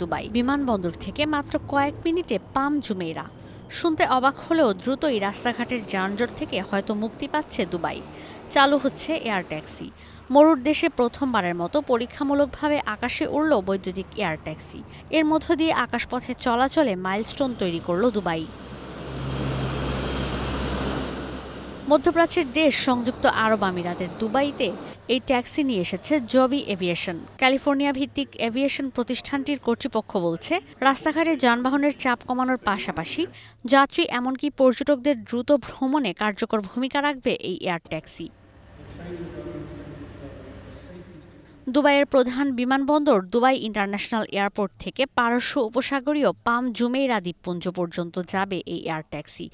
Dubai. বিমানবন্দর থেকে মাত্র কয়েক মিনিটে পাম জুমেইরা। শুনতে অবাক হলেও দ্রুতই রাস্তাঘাটের যানজট থেকে হয়তো মুক্তি পাচ্ছে দুবাই। চালু হচ্ছে এয়ার ট্যাক্সি। মরুর দেশে প্রথমবারের মতো পরীক্ষামূলকভাবে আকাশে উড়ল বৈদ্যুতিক এয়ার ট্যাক্সি। এর মধ্য দিয়ে আকাশপথে চলাচলে মাইলস্টোন তৈরি করল দুবাই। মধ্যপ্রাচ্যের দেশ সংযুক্ত আরব আমিরাতের দুবাইতে এই ট্যাক্সি নিয়ে এসেছে জবি এভিয়েশন। ক্যালিফোর্নিয়া ভিত্তিক এভিয়েশন প্রতিষ্ঠানটির কর্তৃপক্ষ বলছে, রাস্তাঘাটে যানবাহনের চাপ কমানোর পাশাপাশি যাত্রী এমনকি পর্যটকদের দ্রুত ভ্রমণে কার্যকর ভূমিকা রাখবে এই এয়ার ট্যাক্সি। দুবাইয়ের প্রধান বিমানবন্দর দুবাই ইন্টারন্যাশনাল এয়ারপোর্ট থেকে পারস্য উপসাগরীয় পাম জুমেইরা দ্বীপপুঞ্জ পর্যন্ত যাবে এই এয়ার ট্যাক্সি।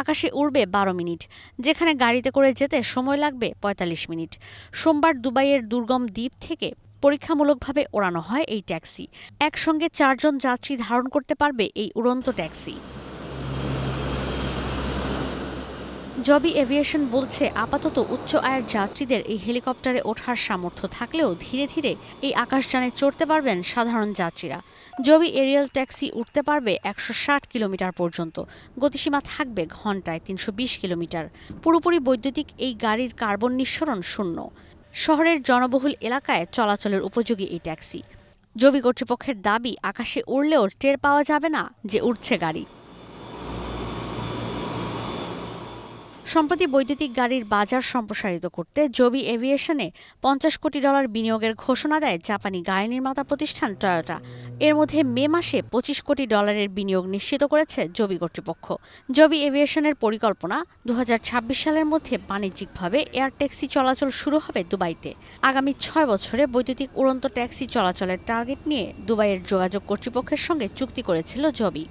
আকাশে উড়বে বারো মিনিট। যেখানে গাড়িতে করে যেতে সময় লাগবে ৪৫ মিনিট। সোমবার দুবাইয়ের দুর্গম দ্বীপ থেকে পরীক্ষামূলকভাবে ওড়ানো হয় এই ট্যাক্সি। একসঙ্গে চারজন যাত্রী ধারণ করতে পারবে এই উড়ন্ত ট্যাক্সি। জবি এভিয়েশন বলছে, আপাতত উচ্চ আয়ের যাত্রীদের এই হেলিকপ্টারে ওঠার সামর্থ্য থাকলেও ধীরে ধীরে এই আকাশযানে চড়তে পারবেন সাধারণ যাত্রীরা। জবি এরিয়াল ট্যাক্সি উঠতে পারবে একশো ষাট কিলোমিটার পর্যন্ত, গতিসীমা থাকবে ঘন্টায় তিনশো বিশ কিলোমিটার। পুরোপুরি বৈদ্যুতিক এই গাড়ির কার্বন নিঃসরণ শূন্য। শহরের জনবহুল এলাকায় চলাচলের উপযোগী এই ট্যাক্সি। জবি কর্তৃপক্ষের দাবি, আকাশে উড়লেও টের পাওয়া যাবে না যে উঠছে গাড়ি। সম্প্রতি বৈদ্যুতিক গাড়ির বাজার সম্প্রসারিত করতে জবি এভিয়েশনে পঞ্চাশ কোটি ডলার বিনিয়োগের ঘোষণা দেয় জাপানি গাড়ি নির্মাতা প্রতিষ্ঠান টয়োটা। এর মধ্যে মে মাসে পঁচিশ কোটি ডলারের বিনিয়োগ নিশ্চিত করেছে জবি কর্তৃপক্ষ। জবি এভিয়েশনের পরিকল্পনা দু হাজার ছাব্বিশ সালের মধ্যে বাণিজ্যিকভাবে এয়ার ট্যাক্সি চলাচল শুরু হবে দুবাইতে। আগামী ছয় বছরে বৈদ্যুতিক উড়ন্ত ট্যাক্সি চলাচলের টার্গেট নিয়ে দুবাইয়ের যোগাযোগ কর্তৃপক্ষের সঙ্গে চুক্তি করেছিল জবি।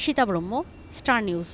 ইশিতা ব্রহ্ম, স্টার নিউজ।